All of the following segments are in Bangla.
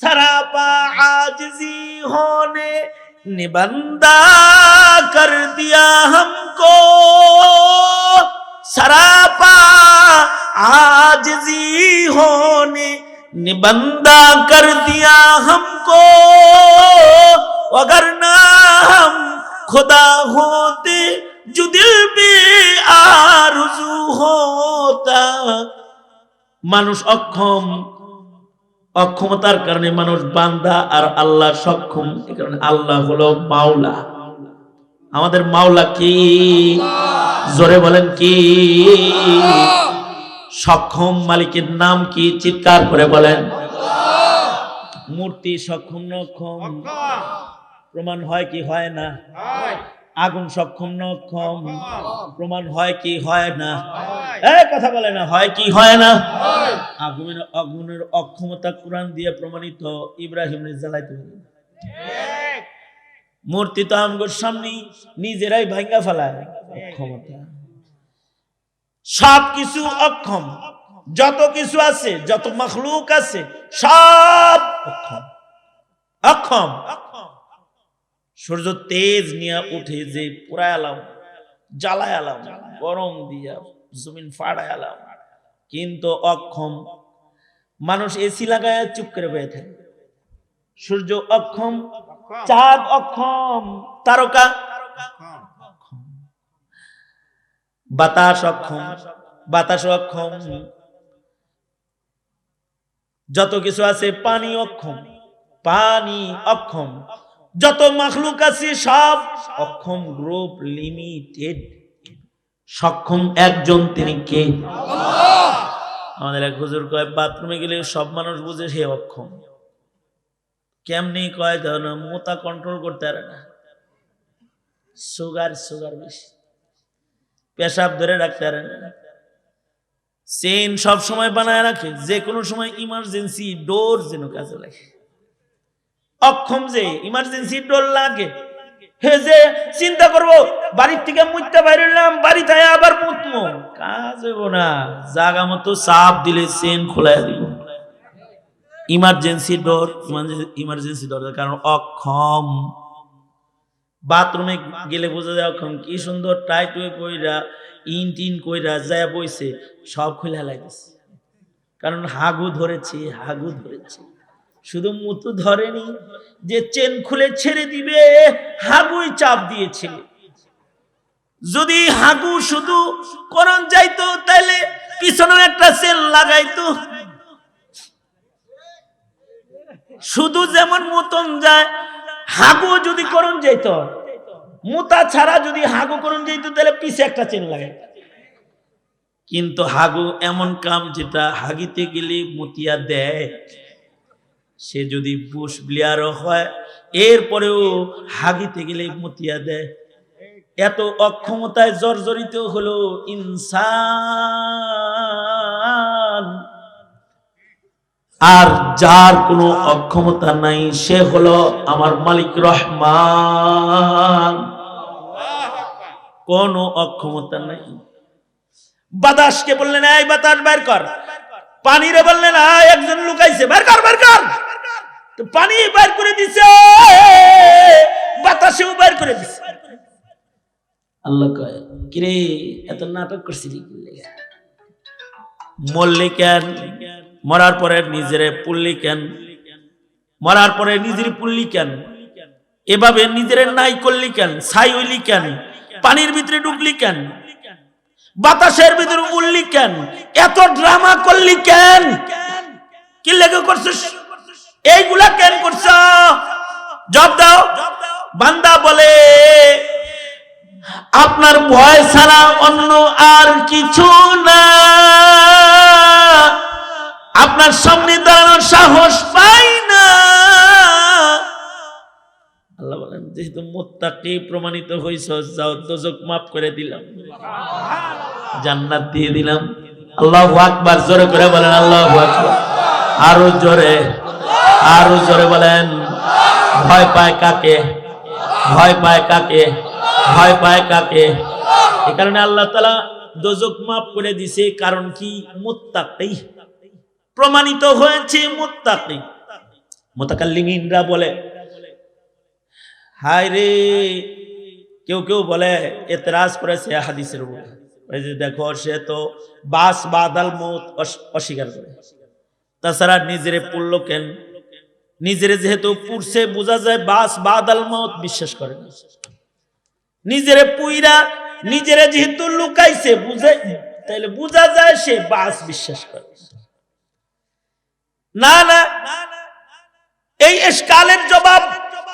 सरापा आजजी होने निबंदा कर दिया हमको सरापा आजजी होने निबंदा कर दिया हमको अगर ना हम खुदा होते जो दिल भी आरजू होता মানুষ অক্ষম অক্ষমতার কারণে মানুষ বান্দা আর আল্লাহ সক্ষম এই কারণে আল্লাহ হলো মাওলা। আমাদের মাওলা কি? জোরে বলেন কি? সক্ষম মালিকের নাম কি? চিৎকার করে বলেন। মূর্তি সক্ষম নক্ষম। প্রমাণ হয় কি হয় না? আগুন সক্ষম নক্ষম প্রমাণ হয় কি হয় না? এই কথা বলে না হয় কি হয় না? আগুনের আগুনের অক্ষমতা কোরআন দিয়ে প্রমাণিত ইব্রাহিম জ্বালাইতে পারে। মূর্তি তো আমগোর সামনে নিজেরাই ভাঙ্গা ফেলায়। অক্ষমতা। সব কিছু অক্ষম। যত কিছু আছে যত মখলুক আছে সব অক্ষম। অক্ষম। অক্ষম। সূর্য তেজ নিয়ে উঠে যে পুরায় আলাম, জ্বালায় আলাম, গরম দিয়া জমিন ফাড়ায় আলাম। কিন্তু অক্ষম মানুষ এসি লাগায় চুপ করে বয়ে থাকে। সূর্য অক্ষম, চাঁদ অক্ষম, তারকা। বাতাস অক্ষম বাতাস অক্ষম। যত কিছু আছে পানি অক্ষম পানি অক্ষম। যত মাখলুক আছে সব অক্ষম গ্রুপ লিমিটেড সক্ষম একজন তিনি কে? আমাদের এক হুজুর কয় বাথরুমে গেলে সব মানুষ বুঝে সে অক্ষম। কেমনি কয় দাও না মোতা কন্ট্রোল করতে পারে না। সুগার সুগার বেশি। পেশাব ধরে রাখতে পারে না। চেন সব সময় বানায় রাখে যে কোনো সময় ইমার্জেন্সি ডোর যেন কাজে লাগে। অক্ষম যে ইমার্জেন্সি ডোর লাগে। হে যে, চিন্তা করব, বাড়ির থেকে মুইতে বাইরলাম বাড়ি থেকে আবার মুতমো। কাজ হইব না, জাগা মতো চাপ দিলে চেন খোলাই দিব। ইমার্জেন্সি ডোর ইমার্জেন্সি ডোর কারণ অক্ষম। বাথরুমে গেলে বোঝা যায় অক্ষম, কি সুন্দর টাইট হয়ে কইরা ইন টিন কইরা যায় বইছে, সব খুলে লাগছে কারণ হাগু ধরেছে হাগু ধরেছে। শুধু মুতু ধরেনি, যে চেন খুলে ছেড়ে দিবে, হাগুই চাপ দিয়েছে। যদি হাগু শুধু করণ যাইতো তাহলে পিছনে একটা চেন লাগাইতো। শুধু যেমন মতন যায় হাগু যদি করণ যাইত, মুতা ছাড়া যদি হাগু করণ যাইতো তাহলে পিছে একটা চেন লাগাই কিন্তু হাগু এমন কাম, যেটা হাগিতে গেলে মতিয়া দেয়। সে যদি বুশ ব্লিয়ারও হয়, এরপরেও হাগিতে গেলে মতিয়া দেয়। এত অক্ষমতায় জর্জরিত হলো ইনসান। আর যার কোনো অক্ষমতা নাই, সে হলো আমার মালিক রহমান। কোনো অক্ষমতা নাই। বাতাসকে বললেন, এই বাতাস বের কর। পানিরে বললেন একজন লুকাইছে। বের কর বের কর। তো পানি বের করে দিছে। বাতাসেও বের করে দিছে। আল্লাহ কয়, কিরে, এত নাটক করছিলি? মরলি কেন? মরার পরে নিজেরে পুললি মরার পরে নিজের পুললি কেন? এভাবে নিজের নাই করলি কেন? ছাই হইলি কেন? পানির ভিতরে ঢুকলি কেন? বাতাসের ভিতরে উঠলি কেন? এত ড্রামা করলি কেন? কি লেগে করছিস? এইগুলা কেন করছ? জব দাও। বান্দা বলে, আপনার ভয় ছাড়া অন্য আর কিছু না। আপনার সামনে দাঁড়ানোর সাহস পাই না। আল্লাহ বলেন, যেহেতু মোত্তাকি প্রমাণিত হইছ, যাও দোজক মাফ করে দিলাম। জান্নাত দিয়ে দিলাম। আল্লাহ আকবার, জোরে করে বলেন, আল্লাহ আকবার। আরও জোরে। আরও জোরে বলেন। ভয় পায় কাকে? ভয় পায় কাকে? ভয় পায় কাকে? এ কারণে আল্লাহ তালা দোজক মাফ করে দিছে, কারণ কি? মুত্তাকি। প্রমাণিত হয়েছে মুত্তাকি। মোতাকাল্লিমিনরা বলে, হায় রে! কেউ কেউ বলে, এতরাজ করেছে হাদিসের উপর। দেখো, সে তো বাস বাদাল মত অস্বীকার করে। তাছাড়া নিজেরে পড়ল কেন? নিজেরে যেহেতু পুরছে বোঝা যায় বাস বাদাল মত বিশ্বাস করে নিজেরে পুইরা, নিজেরে যেহেতু লুকাইছে, বুঝে, তাইলে বোঝা যায় সে বাস বিশ্বাস করে। না না, এই এসকালের জবাব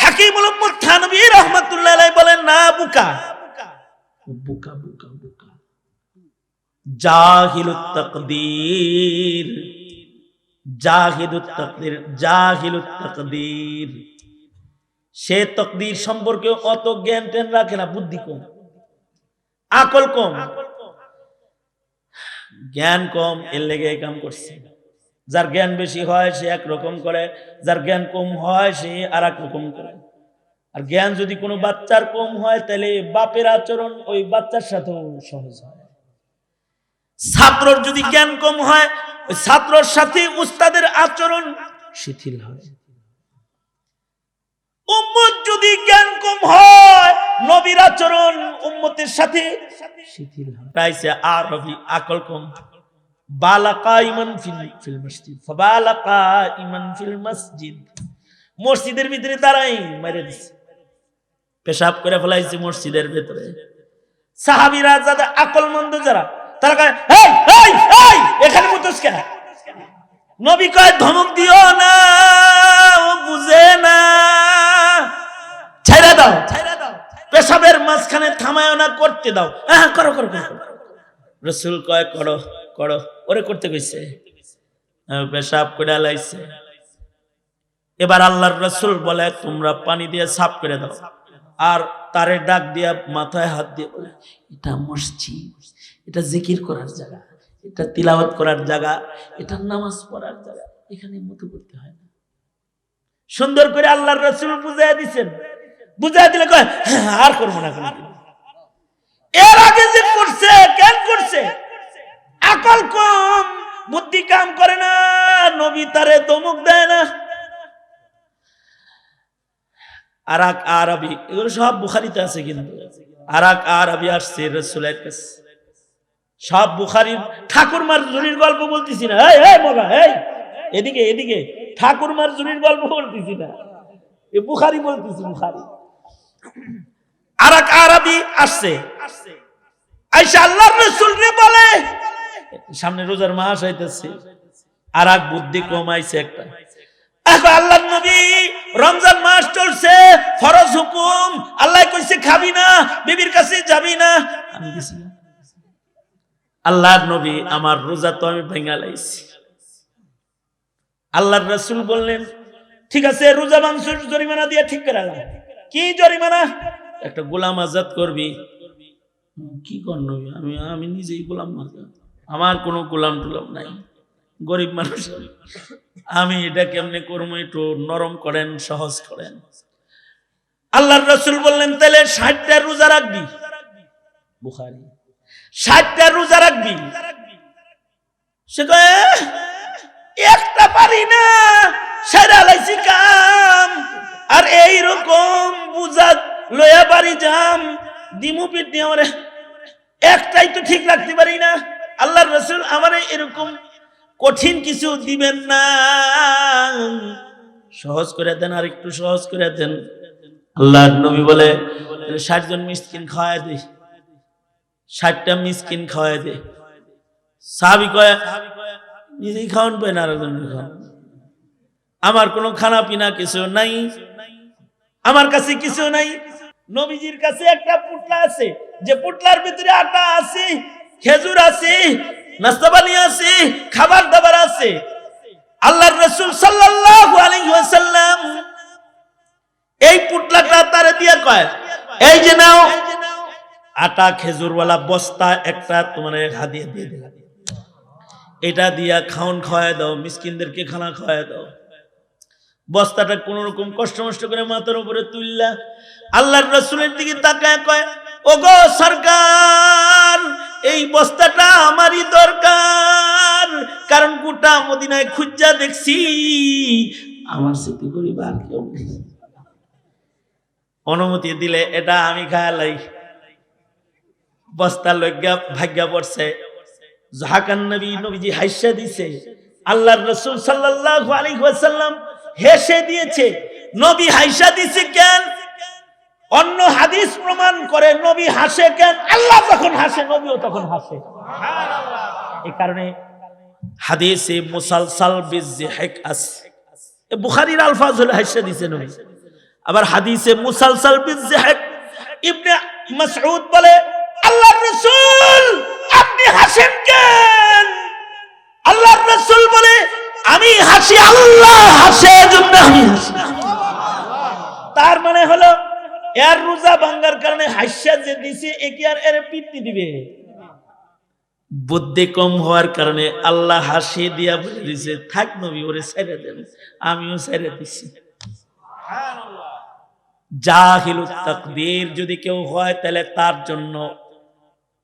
হাকিমুল থানবী রহমাতুল্লাহ বলেন, না, বুকা। বুকা বুকা বুকা। জাহিলুত তাকদীর। সে তকদির সম্পর্কে অত জ্ঞান টেন রাখে না, বুদ্ধি কম, আকল কম। জ্ঞান কম, এর লেগে কাম করছে। যার জ্ঞান বেশি হয়, সে এক রকম করে, যার জ্ঞান কম হয়, সে আর এক রকম করে। আর জ্ঞান যদি কোনো বাচ্চার কম হয়, তাহলে বাপের আচরণ ওই বাচ্চার সাথেও সহজ হয়। ছাত্রর যদি জ্ঞান কম হয় ছাত্রর সাথে উস্তাদের আচরণ শিথিল হয়। উম্মত যদি জ্ঞান কম হয়, নবীর আচরণ উম্মতের সাথে শিথিল হয়। আকল কম। ফিল মসজিদ। ফাবালাকা ইমান ফিল মসজিদ। মসজিদের ভিতরে দাঁড়াই মেরে দিছে। পেশাব করে ফেলাইছে মসজিদের ভিতরে। সাহাবীরা যাদের আকল মন্দ যারা তারা এখানে মুতস কেন? নবী কয়, ধমক দিও না, ও বুঝে না। ছেড়ে দাও, পেশাবের মাঝখানে থামায় না, করতে দাও। হ্যাঁ করো করো করো রসুল কয়, করো করো। ওরে করতে কইছে পেশাব করে লাইছে। এবার আল্লাহর রসুল বলে, তোমরা পানি দিয়ে সাফ করে দাও। আর তারে ডাক দিয়া মাথায় হাত দিয়ে বলে, এটা মসজিদ। এটা জিকির করার জায়গা এটা তিলাওয়াত করার জায়গা এটা নামাজ পড়ার জায়গা এখানে মতো করতে হয় না। সুন্দর করে আল্লাহর রসুল বুঝাই দিচ্ছেন বুঝাই দিলে কয় "হ্যাঁ, আর করব না এর আগে যে করছে কেন করছে? আকল কম বুদ্ধি কাম করে না নবী তারে দমক দেয় না। আরাক আরবি এগুলো সব বুখারিতে আছে কিন্তু। আরাক আরবি আসছে রসুলের কাছে। সব বুখারির ঠাকুরমার জুরির গল্প বলতেছি না। এই এই মগা, এই। এদিকে এদিকে। ঠাকুরমার জুরির গল্প বলতেছি না। এ বুখারি বলতেছি, বুখারি। আরাক আরবি আসছে। আইসা আল্লাহর রসুল রে বলে, সামনে রোজার মাস হইতেছে। আর এক বুদ্ধি কমাইছে একটা। এখন আল্লাহর নবী রমজান মাস চলছে, ফরজ হুকুম। আল্লাহ কইছে, খাবি না, বিবির কাছে যাবি না। আমি গেছি না। আল্লাহর নবী, আমার রোজা তো আমি ভেঙা লাইছি। আল্লাহর রাসূল বললেন, ঠিক আছে, রোজা মাংসের জরিমানা দিয়ে ঠিক করে কি জরিমানা? একটা গোলাম আজাদ করবি। কি কর নবী, আমি আমি নিজেই গোলাম আজাদ আমার কোনো গোলাম টুলাম নাই। গরিব মানুষ আমি। আমি এটা কেমনে করব? একটু নরম করেন, সহজ করেন। আল্লাহর রসুল বললেন, তাহলে ষাটটা রোজা রাখবি। বুখারি। ষাটটা রোজা রাখবি। সে একটা পারি না, সেরা লাইছি কাম। আর এই রকম বুঝা লয়া পারি যাম দিমু পিট আমারে একটাই তো ঠিক রাখতে পারি না। আল্লাহর রসুল আমারে এরকম কঠিন কিছু দিবেন না। সহজ করে দেন, আর একটু সহজ করে দেন। আল্লাহ নবী বলে ষাট জন মিসকিন খাওয়ায় দে। ষাটটা মিসকিন খাওয়াই দে। সাহাবি কয়, নিজেই খাওয়ান পায় না আরেকজন খাওয়ান। আমার কোনো খানা পিনা কিছু নাই। আমার কাছে কিছু নাই। নবীজির কাছে একটা পুটলা আছে। যে পুটলার ভিতরে আটা আছে, খেজুর আছে, নাস্তা পানি আছে, খাবার দাবার আছে। আল্লাহর রসুল সাল্লাল্লাহু আলাইহি ওয়াসাল্লাম এই পুটলাটা তারে দিয়ে কয়, এই যে নাও আটা, খেজুরওয়ালা বস্তা একটা তোমার হাদিয়ে দিয়ে দিলাম। এটা দিয়া খাওন খাওয়ায় দাও, মিসকিনদেরকে খানা খাওয়ায় দাও। বস্তাটা কোন রকম কষ্ট মষ্ট করে মাথার উপরে তুললা। আল্লাহর রসুলের দিকে তাকায় কয় ও গো সরকার, এই বস্তাটা আমারই দরকার। কারণ গোটা মদিনায় খুঁজা দেখছি, আমার স্মৃতি গরিব আর কেউ অনুমতি দিলে এটা আমি খায়ালাই বস্তা লজ্ঞা ভাগ্যা পড়ছে। জাহাকান নবী নবীজি হাইসা দিছে, আল্লাহর রাসূল সাল্লাল্লাহু আলাইহি ওয়াসাল্লাম হেসে দিয়েছে, নবী হাইসা দিছে কেন? অন্য হাদিস প্রমাণ করে নবী হাসে কেন? আল্লাহ যখন হাসে, নবীও তখন হাসে। এই কারণে হাদিসে মুসালসাল বিজহিক আছে বুখারীর আলফাজ হলে হাইসা দিছে নবী। আবার হাদিসে মুসালসাল বিজহিক ইবনে মাসউদ বলে রাসূল, আপনি হাসেন কেন? আল্লাহর রাসূল বলে, আমি হাসি আল্লাহ হাসে জন্য আমি হাসি তার মানে হলো, এর রোজা ভাঙ্গার কারণে হাস্যা যে দিছে, এ কি আর এর দিবে? বুদ্ধি কম হওয়ার কারণে আল্লাহ হাসি দিয়া বলে দিছে, থাক নবী, ওরে ছেড়ে দেন, আমিও ছেড়ে দিছি। তাকদীর যদি কেউ হয়, তাহলে তার জন্য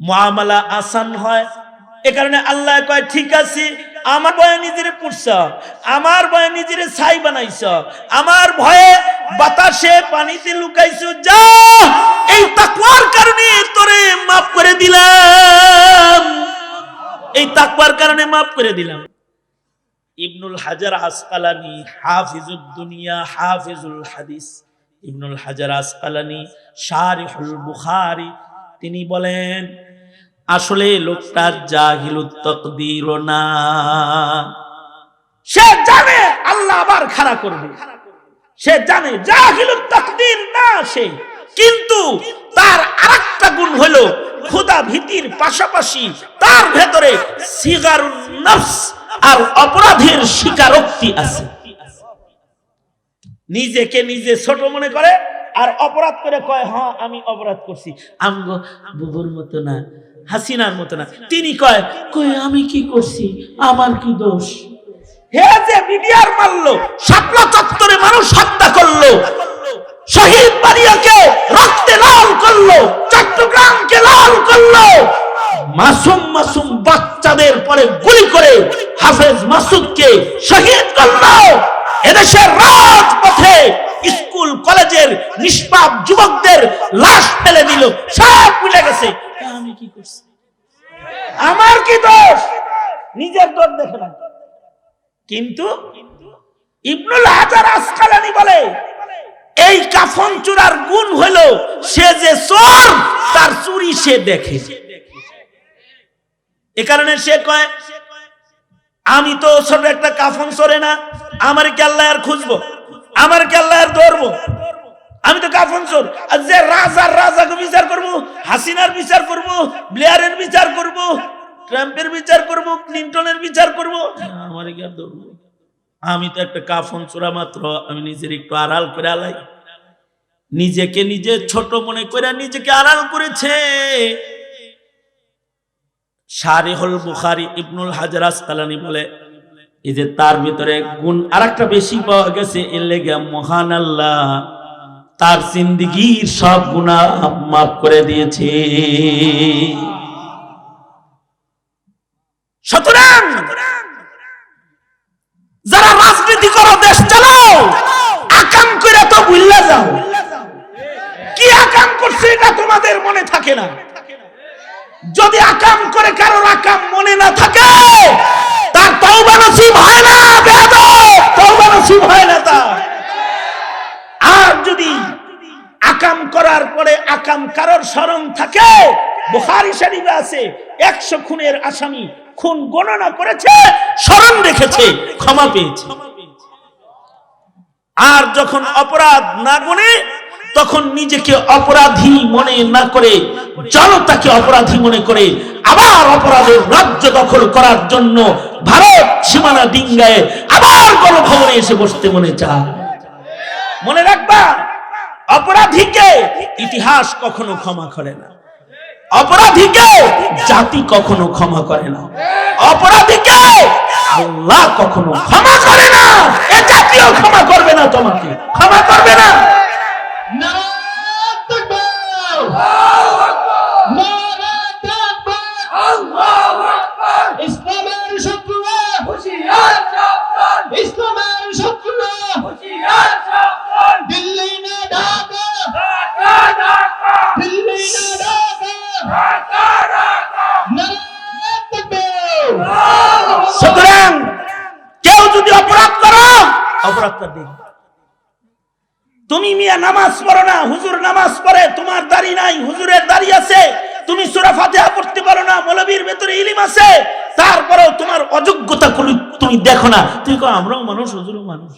মুআমালা আসান হয়। এ কারণে আল্লাহ কয়, ঠিক আছে, আমার ভয়ে নিজেরে পুড়ছ, আমার ভয়ে নিজেরে ছাই বানাইছ, আমার ভয়ে বাতাসে পানিতে লুকাইছ, যা, এই তাকওয়ার কারণে তোরে মাফ করে দিলাম। এই তাকওয়ার কারণে মাফ করে দিলাম। ইবনুল হাজার আসকালানি, হাফিজুদ দুনিয়া, হাফিজুল হাদিস। ইবনুল হাজার আসকালানি, শারিহুল বুখারী তিনি বলেন, আসলে লোকটা জাহিলুত তকদির না। সে জানে আল্লাহ আবার খাড়া করবে। সে জানে জাহিলুত তকদির না সে। কিন্তু তার আরেকটা গুণ হলো খোদা ভীতির পাশাপাশি তার ভেতরে আর অপরাধের স্বীকারোক্তি আছে। নিজেকে নিজে ছোট মনে করে আর অপরাধ করে কয় হ্যাঁ আমি অপরাধ করছি। আমগো বুবুর মতো না, হাসিনার মতো না। তিনি কয় কয় আমি কি করছি? আমার কি দোষ? হে যে মিডিয়ার মারলো, শাপলা চত্বরে মানুষ হত্যা করল, শহীদ বাড়িয়াকে রক্তে লাল করল, চট্টগ্রামকে লাল করল, মাসুম মাসুম বাচ্চাদের পরে গুলি করে হাফেজ মাসুদকে শহীদ করল। এদেশের রাজপথে স্কুল, কলেজের নিষ্পাপ যুবকদের লাশ ফেলে দিল, সব ভুলে গেছে। আমি কি করছি? আমার কি দোষ? নিজের দোষ দেখে না কিন্তু ইবনুল হাজার আসকালানি বলে, এই কাফন চূড়ার গুণ হলো সে যে চোর, তার চুরি সে দেখে। এ কারণে সে কয়, আমি তো ছোট একটা কাফন সরে না, আমার কি আল্লাহ আর খুঁজবো? আমার কি আল্লাহ আর ধরবো? আমি তো কাফন চোর। যে রাজার রাজাকে বিচার করব, হাসিনার বিচার করব, ব্লেয়ারের বিচার করব, ট্রাম্পের বিচার করব, ক্লিন্টনের বিচার করব, আমার কি আর ধরবো? আমি তো একটা কাফন চোরা মাত্র, আমি নিজের একটু আড়াল করে আলাই। নিজেকে নিজে ছোট মনে করে নিজেকে আড়াল করেছে। শারিহুল বুখারী ইবনুল হাজার আসকালানি বলে এই যে তার ভিতরে গুণ আর একটা বেশি পাওয়া গেছে, এর লেগে মহান আল্লাহ তার জিন্দিগির সব গুণা মাফ করে দিয়েছে। যারা রাজনীতি করো, দেশ চালাও, আকাম করে তো ভুললা যাও। কি আকাম করছে এটা তোমাদের মনে থাকে না। যদি আকাম করে কারোর আকাম মনে না থাকে তওবা নসিব হয় না, বেয়াদব। তওবা নসিব হয় না তার। আর যদি আকাম করার পরে আকাম কারোর স্মরণ থাকে শরীফে আছে, একশো খুনের আসামি খুন গণনা করেছে, স্মরণ রেখেছে, ক্ষমা পেয়েছে। আর যখন অপরাধ না গুনে, তখন নিজেকে অপরাধী মনে না করে, জনতাকে অপরাধী মনে করে, আবার অপরাধের রাজ্য দখল করার জন্য ভারত সীমানা ডিঙ্গায় আবার গণভবনে এসে বসতে মনে চায়। মনে রাখবা, অপরাধীকে ইতিহাস কখনো ক্ষমা করে না। অপরাধীকে জাতি কখনো ক্ষমা করে না। অপরাধীকে আল্লাহ কখনো ক্ষমা করে না। এ জাতিও ক্ষমা করবে না তোমাকে ক্ষমা করবে না নারা তাকবীর নারা তাকবীর ইসলামের শত্রুরা ইসলামের শত্রুরা অপরাধটা দেখবা তুমি মিয়া নামাজ পড়ো না, হুজুর নামাজ পড়ে, তোমার দাড়ি নাই, হুজুরের দাড়ি আছে, তুমি সূরা ফাতিহা পড়তে পারো না, মৌলবীর ভেতরে ইলম আছে, তারপরেও তোমার অযোগ্যতা তুমি দেখো না, তুমি কো আমরাও মানুষ, হুজুরও মানুষ।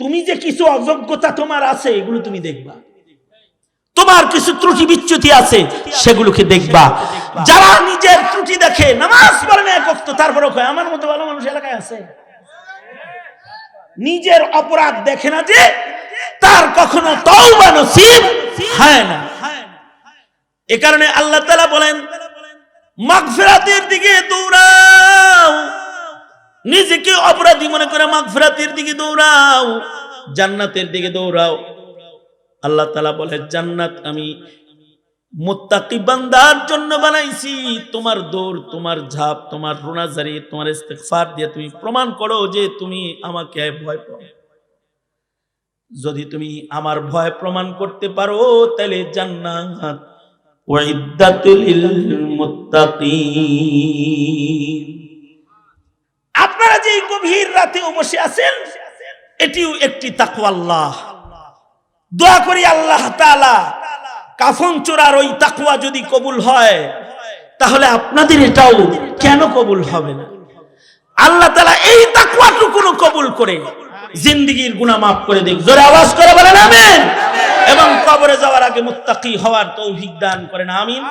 তুমি যে কিছু অযোগ্যতা তোমার আছে, এগুলো তুমি দেখবা। তোমার কিছু ত্রুটি বিচ্যুতি আছে, সেগুলোকে দেখবা। যারা নিজের ত্রুটি দেখে, নামাজ পড়ে না এক তারপরেও কয়, আমার মতো ভালো মানুষ এলাকায় আছে? নিজের অপরাধ দেখে না যে তার কখনো তওবা নসিব হয় না। এ কারণে আল্লাহ তাআলা বলেন, মাগফিরাতের দিকে দৌড়াও। নিজেকে অপরাধী মনে করে মাগফিরাতের দিকে দৌড়াও। জান্নাতের দিকে দৌড়াও। আল্লাহ তাআলা বলে জান্নাত আমি মুত্তাকি বান্দার জন্য বানাইছি। তোমার দৌড়, তোমার ঝাপ, তোমার রোনাজারি, তোমার ইস্তেগফার দিয়ে তুমি প্রমাণ করো যে তুমি আমাকে ভয় পাও। যদি তুমি আমার ভয় প্রমাণ করতে পারো, তাহলে জান্নাত। আপনারা যে গভীর রাতে বসে আছেন, এটিও একটি তাকওয়া আল্লাহ। দোয়া করি আল্লাহ তাআলা, কাফন চোরার ওই তাকুয়া যদি কবুল হয়, তাহলে আপনাদের এটাও কেন কবুল হবে না? আল্লাহ তাআলা এই তাকওয়াটুকুনো কবুল করে জিন্দেগীর গুনা মাফ করে দিক। জোরে আওয়াজ করে বলেন আমিন। এবং কবরে যাওয়ার আগে মুত্তাকি হওয়ার তৌফিক দান করেন আমিন।